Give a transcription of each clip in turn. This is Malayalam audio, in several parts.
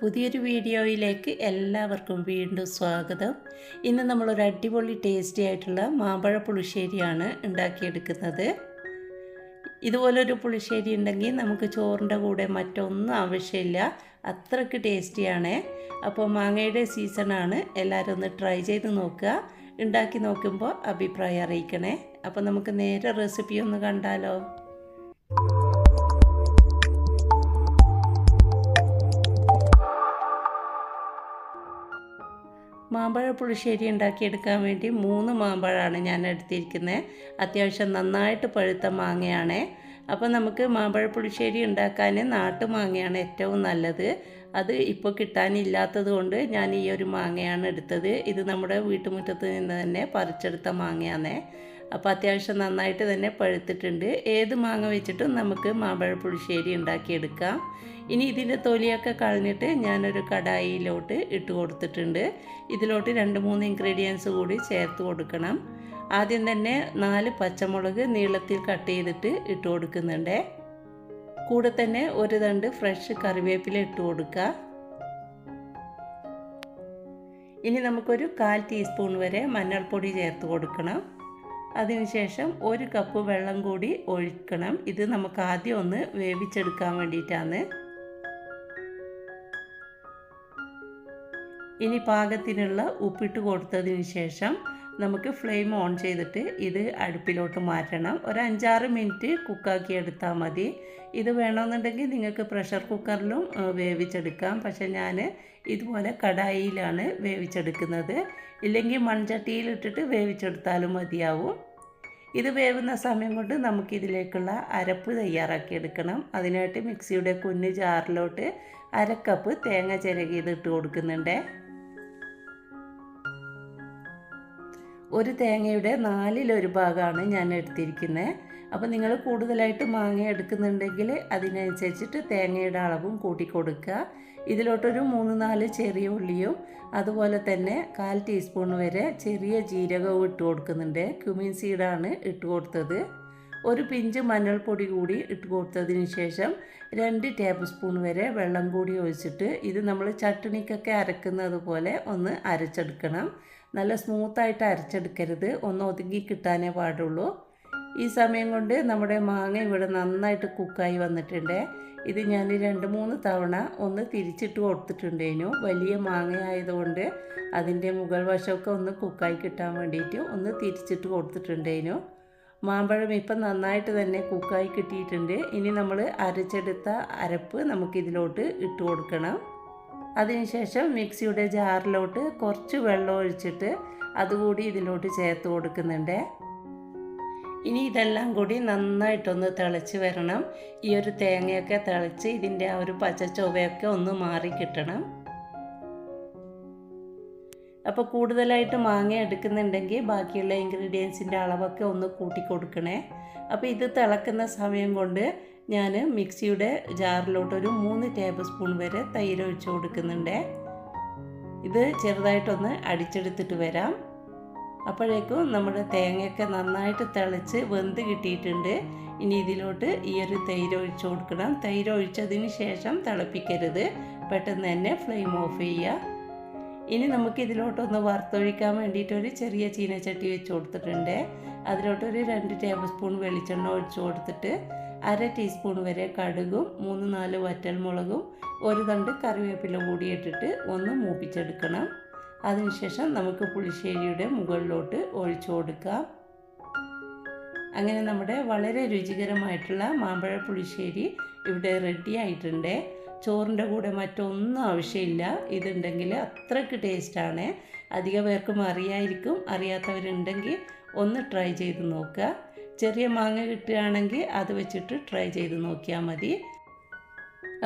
പുതിയൊരു വീഡിയോയിലേക്ക് എല്ലാവർക്കും വീണ്ടും സ്വാഗതം. ഇന്ന് നമ്മളൊരു അടിപൊളി ടേസ്റ്റി ആയിട്ടുള്ള മാമ്പഴ പുളിശ്ശേരിയാണ് ഉണ്ടാക്കിയെടുക്കുന്നത്. ഇതുപോലൊരു പുളിശ്ശേരി ഉണ്ടെങ്കിൽ നമുക്ക് ചോറിന്റെ കൂടെ മറ്റൊന്നും ആവശ്യമില്ല. അത്രയ്ക്ക് ടേസ്റ്റിയാണ് അപ്പോൾ മാങ്ങയുടെ സീസണാണ് എല്ലാവരും ഒന്ന് ട്രൈ ചെയ്ത് നോക്കുക. ഉണ്ടാക്കി നോക്കുമ്പോൾ അഭിപ്രായം അറിയിക്കണേ. അപ്പോൾ നമുക്ക് നേരെ റെസിപ്പി ഒന്ന് കണ്ടാലോ? മാമ്പഴ പുളിശ്ശേരി ഉണ്ടാക്കിയെടുക്കാൻ വേണ്ടി മൂന്ന് മാമ്പഴമാണ് ഞാൻ എടുത്തിരിക്കുന്നത്. അത്യാവശ്യം നന്നായിട്ട് പഴുത്ത മാങ്ങയാണ്. അപ്പോൾ നമുക്ക് മാമ്പഴ പുളിശ്ശേരി ഉണ്ടാക്കാൻ നാട്ടുമാങ്ങയാണ് ഏറ്റവും നല്ലത്. അത് ഇപ്പോൾ കിട്ടാനില്ലാത്തത് കൊണ്ട് ഞാൻ ഈ ഒരു മാങ്ങയാണ് എടുത്തത്. ഇത് നമ്മുടെ വീട്ടുമുറ്റത്ത് നിന്ന് തന്നെ പറിച്ചെടുത്ത മാങ്ങയാണ്. അപ്പോൾ അത്യാവശ്യം നന്നായിട്ട് തന്നെ പഴുത്തിട്ടുണ്ട്. ഏത് മാങ്ങ വെച്ചിട്ടും നമുക്ക് മാമ്പഴ പുളിശ്ശേരി ഉണ്ടാക്കിയെടുക്കാം. ഇനി ഇതിന്റെ തൊലിയൊക്കെ കളഞ്ഞിട്ട് ഞാനൊരു കടായിയിലോട്ട് ഇട്ട് കൊടുത്തിട്ടുണ്ട്. ഇതിലോട്ട് രണ്ട് മൂന്ന് ഇൻഗ്രീഡിയൻസ് കൂടി ചേർത്ത് കൊടുക്കണം. ആദ്യം തന്നെ നാല് പച്ചമുളക് നീളത്തിൽ കട്ട് ചെയ്തിട്ട് ഇട്ട് കൊടുക്കുന്നുണ്ട്. കൂടെ തന്നെ ഒരു തണ്ട് ഫ്രഷ് കറിവേപ്പില ഇട്ട് കൊടുക്കുക. ഇനി നമുക്കൊരു കാൽ ടീസ്പൂൺ വരെ മഞ്ഞൾപ്പൊടി ചേർത്ത് കൊടുക്കണം. അതിനുശേഷം ഒരു കപ്പ് വെള്ളം കൂടി ഒഴിക്കണം. ഇത് നമുക്ക് ആദ്യം ഒന്ന് വേവിച്ചെടുക്കാൻ വേണ്ടിയിട്ടാണ്. ഇനി പാകത്തിനുള്ള ഉപ്പിട്ട് കൊടുത്തതിന് ശേഷം നമുക്ക് ഫ്ലെയിം ഓൺ ചെയ്തിട്ട് ഇത് അടുപ്പിലോട്ട് മാറ്റണം. ഒരു അഞ്ചാറ് മിനിറ്റ് കുക്കാക്കി എടുത്താൽ മതി. ഇത് വേണമെന്നുണ്ടെങ്കിൽ നിങ്ങൾക്ക് പ്രഷർ കുക്കറിലും വേവിച്ചെടുക്കാം. പക്ഷെ ഞാൻ ഇതുപോലെ കടായിയിലാണ് വേവിച്ചെടുക്കുന്നത്. ഇല്ലെങ്കിൽ മൺചട്ടിയിലിട്ടിട്ട് വേവിച്ചെടുത്താലും മതിയാവും. ഇത് വേവുന്ന സമയം കൊണ്ട് നമുക്കിതിലേക്കുള്ള അരപ്പ് തയ്യാറാക്കി എടുക്കണം. അതിനായിട്ട് മിക്സിയുടെ കുഞ്ഞ് ജാറിലോട്ട് അരക്കപ്പ് തേങ്ങ ചിരകിയത് ഇട്ട് കൊടുക്കുന്നുണ്ട്. ഒരു തേങ്ങയുടെ നാലിലൊരു ഭാഗമാണ് ഞാൻ എടുത്തിരിക്കുന്നത് അപ്പോൾ നിങ്ങൾ കൂടുതലായിട്ട് മാങ്ങ എടുക്കുന്നുണ്ടെങ്കിൽ അതിനനുസരിച്ചിട്ട് തേങ്ങയുടെ അളവും കൂട്ടി കൊടുക്കുക. ഇതിലോട്ടൊരു മൂന്ന് നാല് ചെറിയ ഉള്ളിയും അതുപോലെ തന്നെ കാൽ ടീസ്പൂൺ വരെ ചെറിയ ജീരകവും ഇട്ട് കൊടുക്കുന്നുണ്ട്. ക്യുമിൻ സീഡാണ് ഇട്ട് കൊടുത്തത്. ഒരു പിഞ്ച് മഞ്ഞൾപ്പൊടി കൂടി ഇട്ട് കൊടുത്തതിന് ശേഷം രണ്ട് ടേബിൾ സ്പൂൺ വരെ വെള്ളം കൂടി ഒഴിച്ചിട്ട് ഇത് നമ്മൾ ചട്ടണിക്കൊക്കെ അരക്കുന്നത് പോലെ ഒന്ന് അരച്ചെടുക്കണം. നല്ല സ്മൂത്തായിട്ട് അരച്ചെടുക്കരുത്. ഒന്ന് ഒതുങ്ങി കിട്ടാനേ പാടുള്ളൂ. ഈ സമയം കൊണ്ട് നമ്മുടെ മാങ്ങ ഇവിടെ നന്നായിട്ട് കുക്കായി വന്നിട്ടുണ്ട്. ഇത് ഞാൻ രണ്ട് മൂന്ന് തവണ ഒന്ന് തിരിച്ചിട്ട് കൊടുത്തിട്ടുണ്ടേനു. വലിയ മാങ്ങ ആയതുകൊണ്ട് അതിന്റെ മുകൾ വശമൊക്കെ ഒന്ന് കുക്കായി കിട്ടാൻ വേണ്ടിയിട്ട് ഒന്ന് തിരിച്ചിട്ട് കൊടുത്തിട്ടുണ്ടേനു. മാമ്പഴം ഇപ്പം നന്നായിട്ട് തന്നെ കുക്കായി കിട്ടിയിട്ടുണ്ട്. ഇനി നമ്മൾ അരച്ചെടുത്ത അരപ്പ് നമുക്കിതിലോട്ട് ഇട്ട് കൊടുക്കണം. അതിനുശേഷം മിക്സിയുടെ ജാറിലോട്ട് കുറച്ച് വെള്ളം ഒഴിച്ചിട്ട് അതുകൂടി ഇതിലോട്ട് ചേർത്ത് കൊടുക്കുന്നുണ്ട്. ഇനി ഇതെല്ലാം കൂടി നന്നായിട്ടൊന്ന് തിളച്ച് വരണം. ഈ ഒരു തേങ്ങയൊക്കെ തിളച്ച് ഇതിന്റെ ആ ഒരു പച്ച ചൊവയൊക്കെ ഒന്ന് മാറി കിട്ടണം. അപ്പോൾ കൂടുതലായിട്ട് മാങ്ങ എടുക്കുന്നുണ്ടെങ്കിൽ ബാക്കിയുള്ള ഇൻഗ്രീഡിയൻസിന്റെ അളവൊക്കെ ഒന്ന് കൂട്ടി കൊടുക്കണേ. അപ്പോൾ ഇത് തിളക്കുന്ന സമയം കൊണ്ട് ഞാൻ മിക്സിയുടെ ജാറിലോട്ടൊരു മൂന്ന് ടേബിൾ സ്പൂൺ വരെ തൈര് ഒഴിച്ച് കൊടുക്കുന്നുണ്ട്. ഇത് ചെറുതായിട്ടൊന്ന് അടിച്ചെടുത്തിട്ട് വരാം. അപ്പോഴേക്കും നമ്മുടെ തേങ്ങയൊക്കെ നന്നായിട്ട് തിളച്ച് വെന്ത് കിട്ടിയിട്ടുണ്ട്. ഇനി ഇതിലോട്ട് ഈ ഒരു തൈര് ഒഴിച്ചു കൊടുക്കണം. തൈര് ഒഴിച്ചതിന് ശേഷം തിളപ്പിക്കരുത്. പെട്ടെന്ന് തന്നെ ഫ്ലെയിം ഓഫ് ചെയ്യുക. ഇനി നമുക്ക് ഇതിലോട്ടൊന്ന് വറുത്തൊഴിക്കാൻ വേണ്ടിയിട്ട് ഒരു ചെറിയ ചീനച്ചട്ടി വെച്ച് കൊടുത്തിട്ടുണ്ട്. അതിലോട്ടൊരു രണ്ട് ടേബിൾ സ്പൂൺ വെളിച്ചെണ്ണ ഒഴിച്ചു കൊടുത്തിട്ട് അര ടീസ്പൂൺ വരെ കടുകും മൂന്ന് നാല് വറ്റൽമുളകും ഒരു തണ്ട് കറിവേപ്പില കൂടി ഇട്ടിട്ട് ഒന്ന് മൂപ്പിച്ചെടുക്കണം. അതിനുശേഷം നമുക്ക് പുളിശ്ശേരിയുടെ മുകളിലോട്ട് ഒഴിച്ചു കൊടുക്കാം. അങ്ങനെ നമ്മുടെ വളരെ രുചികരമായിട്ടുള്ള മാമ്പഴ പുളിശ്ശേരി ഇവിടെ റെഡി ആയിട്ടുണ്ട്. ചോറിന്റെ കൂടെ മറ്റൊന്നും ആവശ്യമില്ല. ഇതുണ്ടെങ്കിൽ അത്രയ്ക്ക് ടേസ്റ്റാണ് അധിക പേർക്കും അറിയായിരിക്കും. അറിയാത്തവരുണ്ടെങ്കിൽ ഒന്ന് ട്രൈ ചെയ്ത് നോക്കുക. ചെറിയ മാങ്ങ കിട്ടുകയാണെങ്കിൽ അത് വെച്ചിട്ട് ട്രൈ ചെയ്ത് നോക്കിയാൽ മതി.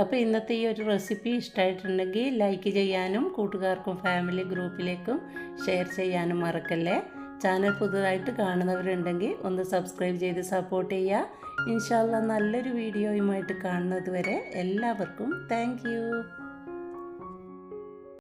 അപ്പോൾ ഇന്നത്തെ ഈ ഒരു റെസിപ്പി ഇഷ്ടമായിട്ടുണ്ടെങ്കിൽ ലൈക്ക് ചെയ്യാനും കൂട്ടുകാർക്കും ഫാമിലി ഗ്രൂപ്പിലേക്കും ഷെയർ ചെയ്യാനും മറക്കല്ലേ. ചാനൽ പുതുതായിട്ട് കാണുന്നവരുണ്ടെങ്കിൽ ഒന്ന് സബ്സ്ക്രൈബ് ചെയ്ത് സപ്പോർട്ട് ചെയ്യുക. ഇൻഷാല്ല നല്ലൊരു വീഡിയോയുമായിട്ട് കാണുന്നത് വരെ എല്ലാവർക്കും താങ്ക്